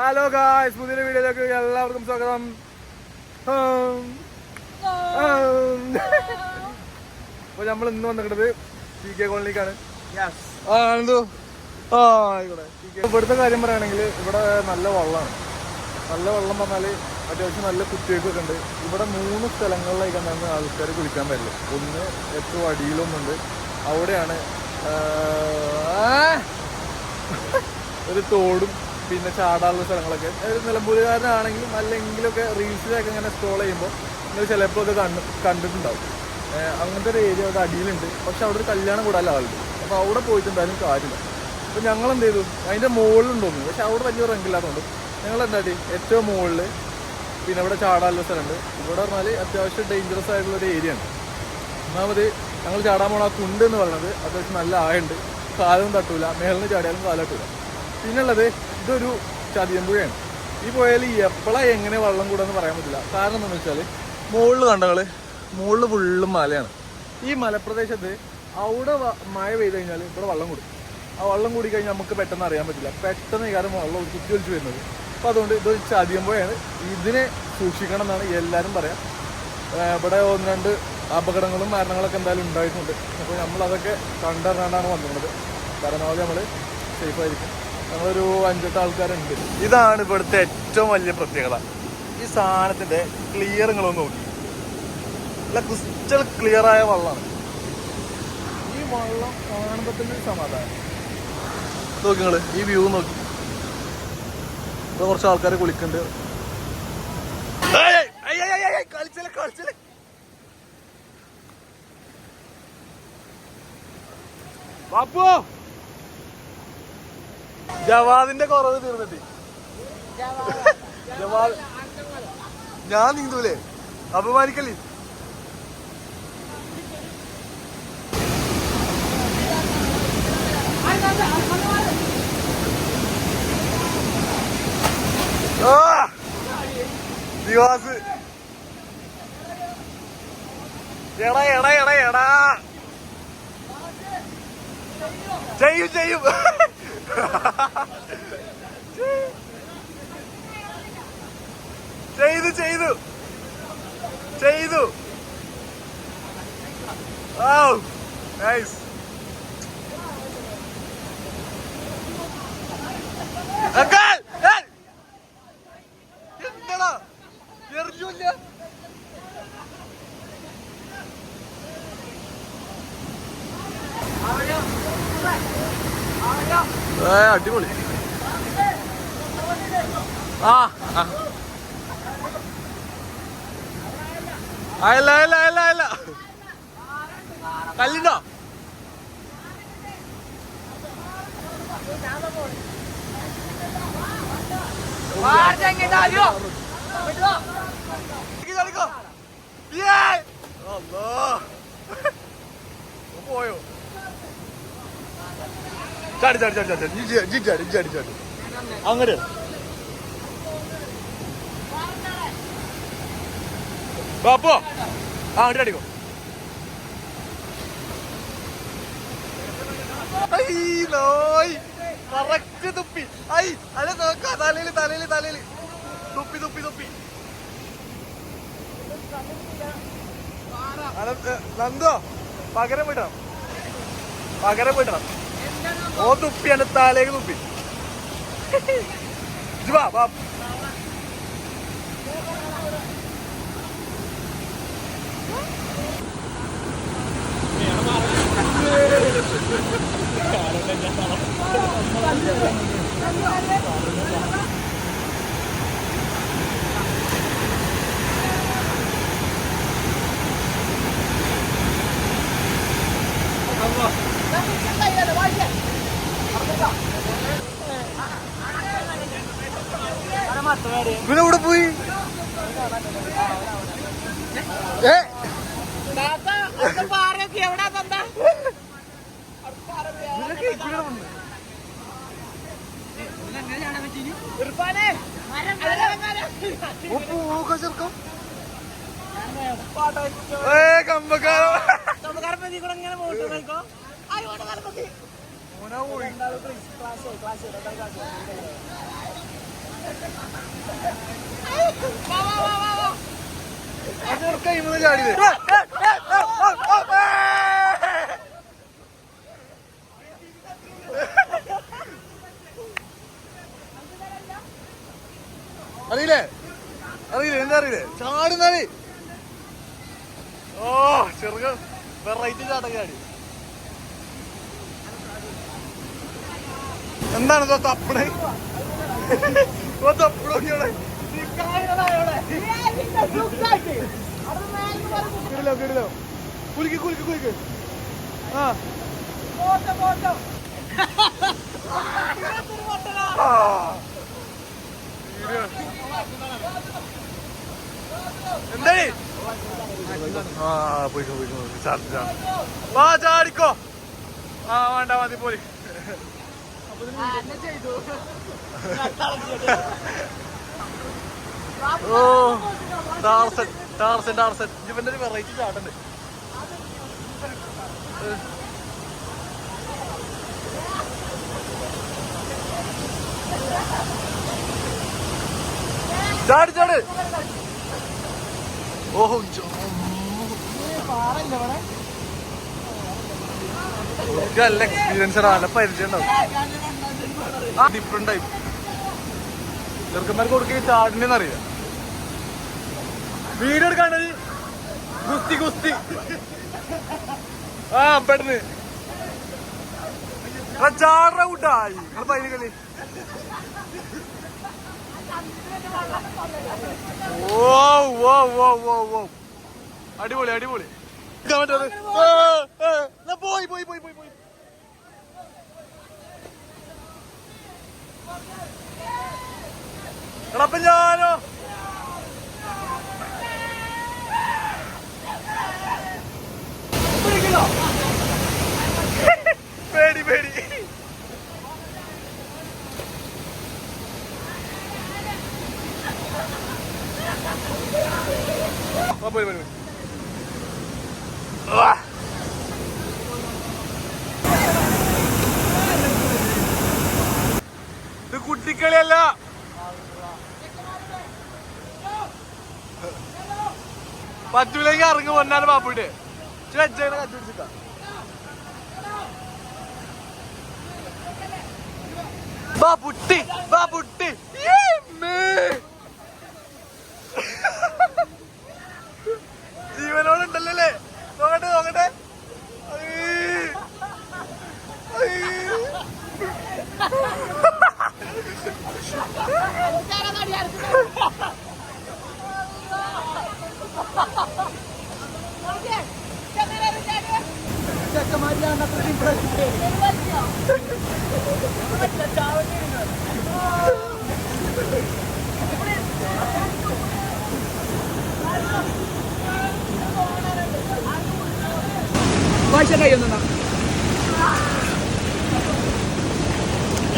Hello guys പുതിയ വീഡിയോയിലേക്ക് എല്ലാവർക്കും സ്വാഗതം. അപ്പൊ നമ്മൾ ഇന്ന് വന്നിട്ടത് സി കെ കോളനിക്കാണ് ആ എന്തോ? ആ ആയിക്കോട്ടെ. ഇവിടുത്തെ കാര്യം പറയുകയാണെങ്കിൽ ഇവിടെ നല്ല വെള്ളമാണ്. നല്ല വെള്ളം പറഞ്ഞാൽ അത്യാവശ്യം നല്ല കുത്തിവയ്പ്പൊക്കെ ഉണ്ട്. ഇവിടെ മൂന്ന് സ്ഥലങ്ങളിലേക്കാണ് ആൾക്കാർ കുളിക്കാൻ പറ്റില്ല ഒന്ന് ഏറ്റവും അടിയിലൊന്നുണ്ട് അവിടെയാണ് ഒരു തോടും പിന്നെ ചാടാനുള്ള സ്ഥലങ്ങളൊക്കെ. നിലമ്പൂരുകാരനാണെങ്കിലും അല്ലെങ്കിലൊക്കെ റീൽസിലൊക്കെ ഇങ്ങനെ സ്ക്രോൾ ചെയ്യുമ്പോൾ നിങ്ങൾ ചിലപ്പോൾ ഒക്കെ കണ്ട് കണ്ടിട്ടുണ്ടാവും. അങ്ങനത്തെ ഒരു ഏരിയ അവിടെ അടിയിലുണ്ട്. പക്ഷെ അവിടെ ഒരു കല്യാണം കൂടാല്ല ആളുണ്ട്. അപ്പോൾ അവിടെ പോയിട്ടുണ്ടായാലും കാര്യമില്ല. അപ്പോൾ ഞങ്ങൾ എന്ത് ചെയ്തു അതിന്റെ മുകളിലുണ്ടോന്നു പക്ഷെ അവിടെ വലിയ റങ്കില്ലാത്തതുകൊണ്ട് ഞങ്ങൾ എന്താടി ഏറ്റവും മുകളിൽ പിന്നെ ഇവിടെ ചാടാനുള്ള സ്ഥലമുണ്ട്. ഇവിടെ പറഞ്ഞാൽ അത്യാവശ്യം ഡേഞ്ചറസ് ആയിട്ടുള്ള ഒരു ഏരിയ ആണ്. ഒന്നാമത് ഞങ്ങൾ ചാടാൻ പോണ ആ കുണ്ട് എന്ന് പറയുന്നത് അത്യാവശ്യം നല്ല ആയുണ്ട് കാലും തട്ടൂല. മേളിൽ ചാടിയാലും കാലം തട്ടൂല. പിന്നുള്ളത് ഇതൊരു ചതിയമ്പുഴയാണ് ഈ പുഴയിൽ എപ്പോഴാ എങ്ങനെ വെള്ളം കൂടാന്ന് പറയാൻ പറ്റില്ല. കാരണം എന്താണെന്ന് വെച്ചാൽ മുകളിൽ കണ്ടകൾ മുകളിൽ ഫുള്ളും മലയാണ്. ഈ മലപ്രദേശത്ത് അവിടെ മഴ പെയ്ത് കഴിഞ്ഞാൽ ഇവിടെ വെള്ളം കൂടും. ആ വെള്ളം കൂടി കഴിഞ്ഞാൽ നമുക്ക് പെട്ടെന്ന് അറിയാൻ പറ്റില്ല. പെട്ടെന്ന് ഈ കാരണം വെള്ളം ചുറ്റി വലിച്ചു വരുന്നത്. അപ്പോൾ അതുകൊണ്ട് ഇതൊരു ചതിയമ്പുഴയാണ് ഇതിനെ സൂക്ഷിക്കണം എന്നാണ് എല്ലാവരും പറയാം. ഇവിടെ ഒന്ന് രണ്ട് അപകടങ്ങളും മരണങ്ങളൊക്കെ എന്തായാലും ഉണ്ടായിട്ടുണ്ട്. അപ്പോൾ നമ്മളതൊക്കെ കണ്ടറിഞ്ഞാണ് വന്നിട്ടുള്ളത് പരമാവധി നമ്മൾ സേഫ് നമ്മളൊരു അഞ്ചെട്ട് ആൾക്കാരുണ്ട്. ഇതാണ് ഇവിടുത്തെ ഏറ്റവും വലിയ പ്രത്യേകത. ഈ സാധനത്തിന്റെ ക്ലിയർ നിങ്ങളൊന്ന് നോക്കി. നല്ല ക്രിസ്റ്റൽ ക്ലിയർ ആയ വെള്ളമാണ്. ഈ വെള്ളം കാണുമ്പോൾ തന്നെ സമാധാനം. നോക്കി നിങ്ങൾ ഈ വ്യൂ നോക്കി. ഇവിടെ കുറച്ച് ആൾക്കാർ കുളിക്കണ്ട് കളിച്ചല്ലേ കളിച്ചല്ലേ. ബാപ്പു! ജവാദിന്റെ കുറവ് തീർന്നിട്ട്. ജവാദ്. ഞാൻ നീന്തൂലേ? അപമാനിക്കല്ലേ? ദിവാസ്. എടാ എടാ എടാ എടാ. ചെയ്യും ചെയ്യും. ചെയ്തു ചെയ്തു. ചെയ്തു. ഓ നൈസ് എന്താടാ? എറിഞ്ഞില്ല ഏ അടിപൊളി. ആ ആ. അയല്ല അയല്ല അയല്ല അയല്ല കല്ലിണ്ടോ? പോയോ? ചാടി ചാടി ചാടി ചാടി ജി ചാടി ചാടി ചാടി. അങ്ങനെ ബാപ്പോ ആ അടിക്കോ തുപ്പി. ഐ അല്ല നോക്ക തലയിൽ തലയിൽ തലയിൽ. തുപ്പി തുപ്പി തുപ്പി. നന്ദോ. പകരം വിടണം. പകരം വിടണം. ഓ തുപ്പി എന്റെ തലേക്ക് തുപ്പി വാ, വാ. ഇവനെ എവിടെ ഏ? ഇവനൊക്കെ ഇവിടെ പോയി പോകാ ചെറുക്കൻ. ഏ, കമ്പക്കാരൻ. ഇങ്ങനെ പോയിട്ട് കൈമന്ന് അറിയില്ലേ? അറിയില്ലേ? എന്താ അറിയില്ലേ? ചാടുന്നാൽ ഓ ചെറുക്കൻ വെറൈറ്റി ചാട്ടം എന്താണ് ഇതോ തപ്പണേ? ഓ തപ്പണോക്കിയോടെ കിടിലോ കിടിലോ കുലുക്കി കുലുക്കി കുലുക്ക്. ആ. എന്തായി ആ പോയിക്കോ പോയിക്കോ. ചാടി ചാടി. വാ ചാടിക്കോ. ആ വേണ്ട മതി പോയി. ഓ ടാർസൻ ടാർസൻ ടാർസൻ ഇവന്റെ ഒരു വെറൈറ്റി ചാട്ടുണ്ട് ചാടി ചാട്. ഓഹോ നല്ല എക്സ്പീരിയൻസ് നല്ല പരിചയം ഡിഫറെന്റ് ആയി ചെറുക്കന്മാർക്ക് കൊടുക്കുക ചാടിനെന്ന് അറിയാം വീഡിയോ എടുക്കാണ്ടത് ഗുസ്തി ഗുസ്തി. ആ പെട്ടെന്ന് ചാടറ കൂട്ടായി നിങ്ങൾ പൈന കളി ഓ ഓ ഓ ഓ അടിപൊളി അടിപൊളി. പോയി പോയി പോയി പോയി പോയി. എടാ ഞാനോ? പേടി പേടി. പോയി പോയി പോയി. ഇത് കുട്ടിക്കളിയല്ല. പറ്റൂലെങ്കിൽ ഇറങ്ങി പൊന്നാണ് പാപ്പിട്ട് വെച്ചേനെ ബാപ്പുട്ടി ബാബുട്ടി ബാബുട്ടി ജീവനോടുണ്ടല്ലോ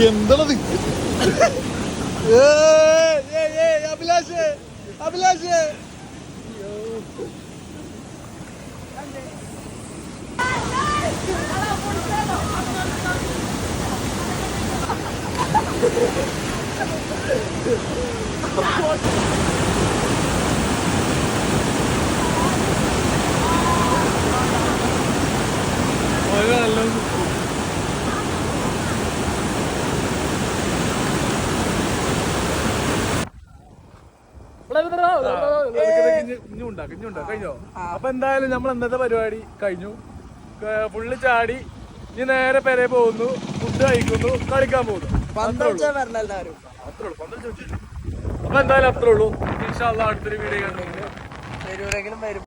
എന്താണത് ഏയ്, ഏയ്, ഏയ്, അഭിലാഷ് അഭിലാഷ് ഇഞ്ഞുണ്ടാ അപ്പൊ എന്തായാലും നമ്മൾ ഇന്നത്തെ പരിപാടി കഴിഞ്ഞു ഫുള്ള് ചാടി ഇനി നേരെ പെരെ പോകുന്നു ഫുഡ് കഴിക്കുന്നു കളിക്കാൻ പോകുന്നു. അപ്പൊ എന്തായാലും അത്രേ ഉള്ളൂ. ഇൻഷാല്ല അടുത്തൊരു വീഡിയോ വരുമെങ്കിലും വരും.